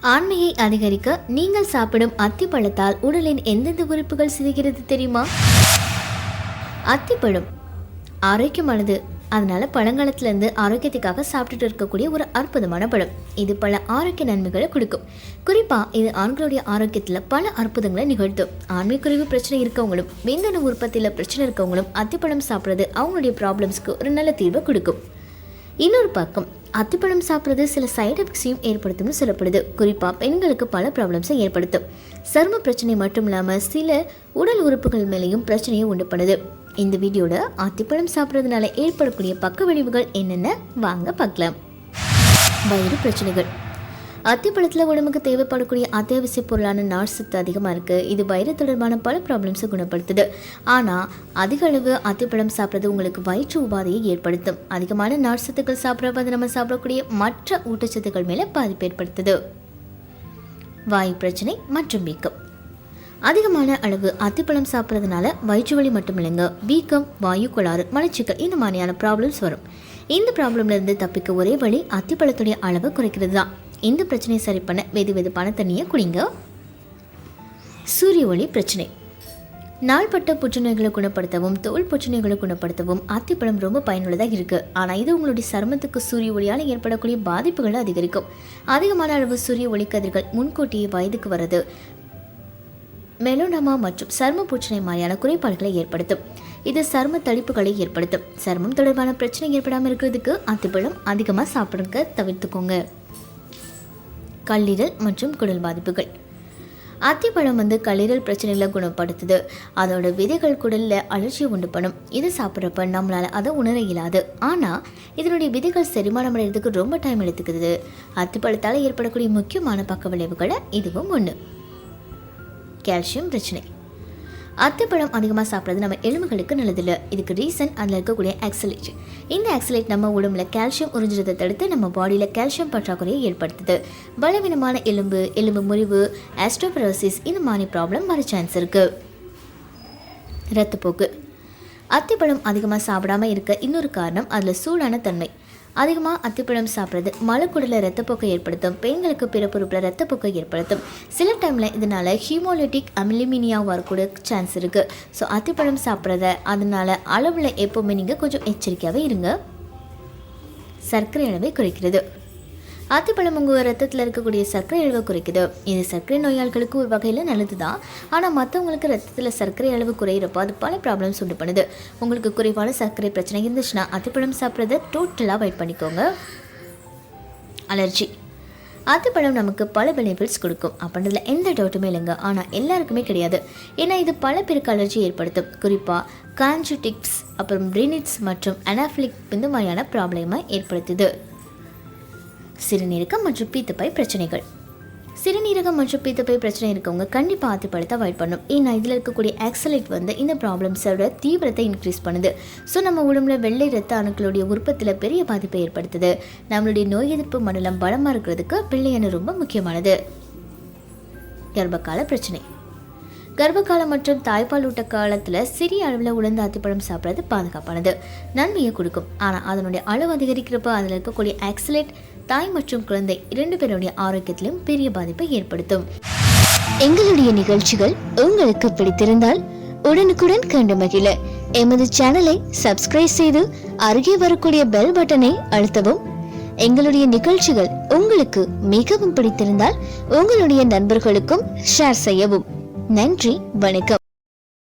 ஆண்மையை அதிகரிக்க நீங்கள் சாப்பிடும் அத்திப்பழத்தால் உடலின் எந்தெந்த உறுப்புகள் சிதைகிறது தெரியுமா? அத்திப்பழம் ஆரோக்கியமானது அதனால பழங்காலத்துலேருந்து ஆரோக்கியத்துக்காக சாப்பிட்டுட்டு இருக்கக்கூடிய ஒரு அற்புதமான பழம். இது பல ஆரோக்கிய நன்மைகளை கொடுக்கும். குறிப்பாக இது ஆண்களுடைய ஆரோக்கியத்தில் பல அற்புதங்களை நிகழ்த்தும். ஆண்மை குறைவு பிரச்சனை இருக்கவங்களும் விந்தணு உற்பத்தியில் பிரச்சனை இருக்கவங்களும் அத்திப்பழம் சாப்பிட்றது அவங்களுடைய ப்ராப்ளம்ஸ்க்கு ஒரு நல்ல தீர்வை கொடுக்கும். இன்னொரு பக்கம் அத்திப்பழம் சாப்பிட்றது சில சைடு எஃபெக்ட்ஸையும் ஏற்படுத்தும்னு சொல்லப்படுது. குறிப்பாக பெண்களுக்கு பல ப்ராப்ளம்ஸை ஏற்படுத்தும். சரும பிரச்சனை மட்டும் இல்லாமல் சில உடல் உறுப்புகள் மேலேயும் பிரச்சனையை உண்டு பண்ணுது இந்த வீடியோட அத்திப்பழம் சாப்பிட்றதுனால ஏற்படக்கூடிய பக்க விளைவுகள் என்னென்ன வாங்க பார்க்கலாம். வயிறு பிரச்சனைகள். அத்திப்பழத்தில் உடம்புக்கு தேவைப்படக்கூடிய அத்தியாவசிய பொருளான நார் சத்து அதிகமாக இருக்குது இது வயிறு தொடர்பான பல ப்ராப்ளம்ஸை குணப்படுத்துது. ஆனால் அதிக அளவு அத்திப்பழம் சாப்பிட்றது உங்களுக்கு வயிற்று உபாதையை ஏற்படுத்தும். அதிகமான நார் சத்துக்கள் சாப்பிட்றப்ப அது நம்ம சாப்பிடக்கூடிய மற்ற ஊட்டச்சத்துக்கள் மேலே பாதிப்பு ஏற்படுத்துது. வாயு பிரச்சனை மற்றும் வீக்கம். அதிகமான அளவு அத்திப்பழம் சாப்பிட்றதுனால வயிற்று வலி மட்டும் இல்லைங்க. வீக்கம் வாயு கோளாறு மலச்சிக்கல் இந்த மாதிரியான ப்ராப்ளம்ஸ் வரும். இந்த ப்ராப்ளம்ல இருந்து தப்பிக்க ஒரே வழி அத்திப்பழத்துடைய அளவை குறைக்கிறது தான். இந்த பிரச்சனையை சரி பண்ண வெது வெதுப்பான தண்ணியை குடிங்க. சூரிய ஒளி பிரச்சனை. நாள்பட்ட புற்றுநோய்களை குணப்படுத்தவும் தோல் புற்றுநோய்களை குணப்படுத்தவும் அத்திப்பழம் ரொம்ப பயனுள்ளதாக இருக்குது ஆனால் இது உங்களுடைய சருமத்துக்கு சூரிய ஒளியால் ஏற்படக்கூடிய பாதிப்புகளை அதிகரிக்கும். அதிகமான அளவு சூரிய ஒளி கதிர்கள் முன்கூட்டியே வயதுக்கு வர்றது மெலோனமா மற்றும் சரும புற்றுநோய் மாதிரியான குறைபாடுகளை ஏற்படுத்தும். இது சரும தடிப்புகளை ஏற்படுத்தும். சருமம் தொடர்பான பிரச்சனை ஏற்படாமல் இருக்கிறதுக்கு அத்திப்பழம் அதிகமாக சாப்பிடுங்க தவிர்த்துக்கோங்க. கல்லீரல் மற்றும் குடல் பாதிப்புகள். அத்திப்பழம் வந்து கல்லீரல் பிரச்சனைகளை குணப்படுத்துது. அதோட விதைகள் குடலில் அலர்ச்சியை உண்டு பண்ணும். இது சாப்பிட்றப்ப நம்மளால் அதை உணர இயலாது. ஆனால் இதனுடைய விதைகள் செரிமானம் அடைகிறதுக்கு ரொம்ப டைம் எடுத்துக்குது. அத்திப்பழத்தால் ஏற்படக்கூடிய முக்கியமான பக்க விளைவுகளை இதுவும் ஒன்று கால்சியம் பிரச்சனை. அத்திப்பழம் அதிகமாக சாப்பிட்றது நம்ம எலும்புகளுக்கு நல்லதில்லை. இதுக்கு ரீசன் அதில் இருக்கக்கூடிய ஆக்சலேட் இந்த ஆக்சலேட் நம்ம உடம்புல கால்சியம் உறிஞ்சுறதை தடுத்து நம்ம பாடியில் கால்சியம் பற்றாக்குறையை ஏற்படுத்துது. பலவீனமான எலும்பு எலும்பு முறிவு ஆஸ்ட்ரோபரோசிஸ் இந்த மாதிரி ப்ராப்ளம் வர சான்ஸ் இருக்குது ரத்தப்போக்கு. அத்திப்பழம் அதிகமாக சாப்பிடாம இருக்க இன்னொரு காரணம் அதில் சூடான தன்மை. அதிகமாக அத்திப்பழம் சாப்பிட்றது மலக்குடலில் ரத்தப்போக்கை ஏற்படுத்தும் பெண்களுக்கு பிறப்புறுப்பில் ரத்தப்போக்கை ஏற்படுத்தும். சில டைமில் இதனால் ஹீமோலிட்டிக் அமிலிமினியா வரக்கூட சான்ஸ் இருக்குது ஸோ அத்திப்பழம் சாப்பிட்றத அதனால் அளவில் எப்போவுமே நீங்கள் கொஞ்சம் எச்சரிக்கையாகவே இருங்க. சர்க்கரை அளவை குறைக்கிறது. அத்திப்பழம் உங்கள் ரத்தத்தில் இருக்கக்கூடிய சர்க்கரை அளவை குறைக்குது. இது சர்க்கரை நோயாளிகளுக்கு ஒரு வகையில் நல்லது தான் ஆனால் மற்றவங்களுக்கு ரத்தத்தில் சர்க்கரை அளவு குறையிறப்போ அது பல ப்ராப்ளம்ஸ் உண்டு பண்ணுது. உங்களுக்கு குறைவான சர்க்கரை பிரச்சனை இருந்துச்சுன்னா அத்திப்பழம் சாப்பிட்றத டோட்டலாக அவாய்ட் பண்ணிக்கோங்க. அலர்ஜி. அத்திப்பழம் நமக்கு பல பெனிஃபிட்ஸ் கொடுக்கும். அப்படின்றதுல எந்த டவுட்டுமே இல்லைங்க. ஆனால் எல்லாருக்குமே கிடையாது. ஏன்னா இது பல பேருக்கு அலர்ஜி ஏற்படுத்தும். குறிப்பாக கான்ஜுடிக்ஸ் அப்புறம் ரினிட்ஸ் மற்றும் அனாஃபிலிக் இந்த மாதிரியான ப்ராப்ளமை ஏற்படுத்துது. சிறுநீரகம் மற்றும் பீத்தப்பை பிரச்சனைகள். சிறுநீரகம் மற்றும் பீத்தப்பை பிரச்சனை இருக்கவங்க கண்டிப்பாக ஆத்திப்பழத்தை அவாய்ட் பண்ணும் ஏன்னா இதில் இருக்கக்கூடிய ஆக்சலைட் வந்து இந்த ப்ராப்ளம்ஸோட தீவிரத்தை இன்க்ரீஸ் பண்ணுது. ஸோ நம்ம உடம்புல வெள்ளை ரத்த அணுக்களுடைய உற்பத்தியில் பெரிய பாதிப்பை ஏற்படுத்துது. நம்மளுடைய நோய் எதிர்ப்பு மண்டலம் பலமாக இருக்கிறதுக்கு பிள்ளையணு ரொம்ப முக்கியமானது. கர்ப்பகால பிரச்சனை. கர்ப்பகாலம் மற்றும் தாய்ப்பால் ஊட்ட காலத்தில் சிறிய அளவில் உளுந்து அத்திப்பழம் சாப்பிட்றது பாதுகாப்பானது. நன்மையை கொடுக்கும். ஆனால் அதனுடைய அளவு அதிகரிக்கிறப்ப அதில் இருக்கக்கூடிய ஆக்சிலேட் தாய் மற்றும் குழந்தை இரண்டு பேருடைய ஆரோக்கியத்திலும் பெரிய பாதிப்பை ஏற்படுத்தும். எங்களுடைய நிகழ்ச்சிகள் உங்களுக்கு பிடித்திருந்தால் உடனுக்குடன் கண்டு மகிழ. எமது சேனலை சப்ஸ்கிரைப் செய்து அருகே வரக்கூடிய பெல் பட்டனை அழுத்தவும். எங்களுடைய நிகழ்ச்சிகள் உங்களுக்கு மிகவும் பிடித்திருந்தால் உங்களுடைய நண்பர்களுக்கும் ஷேர் செய்யவும். நன்றி வணக்கம்.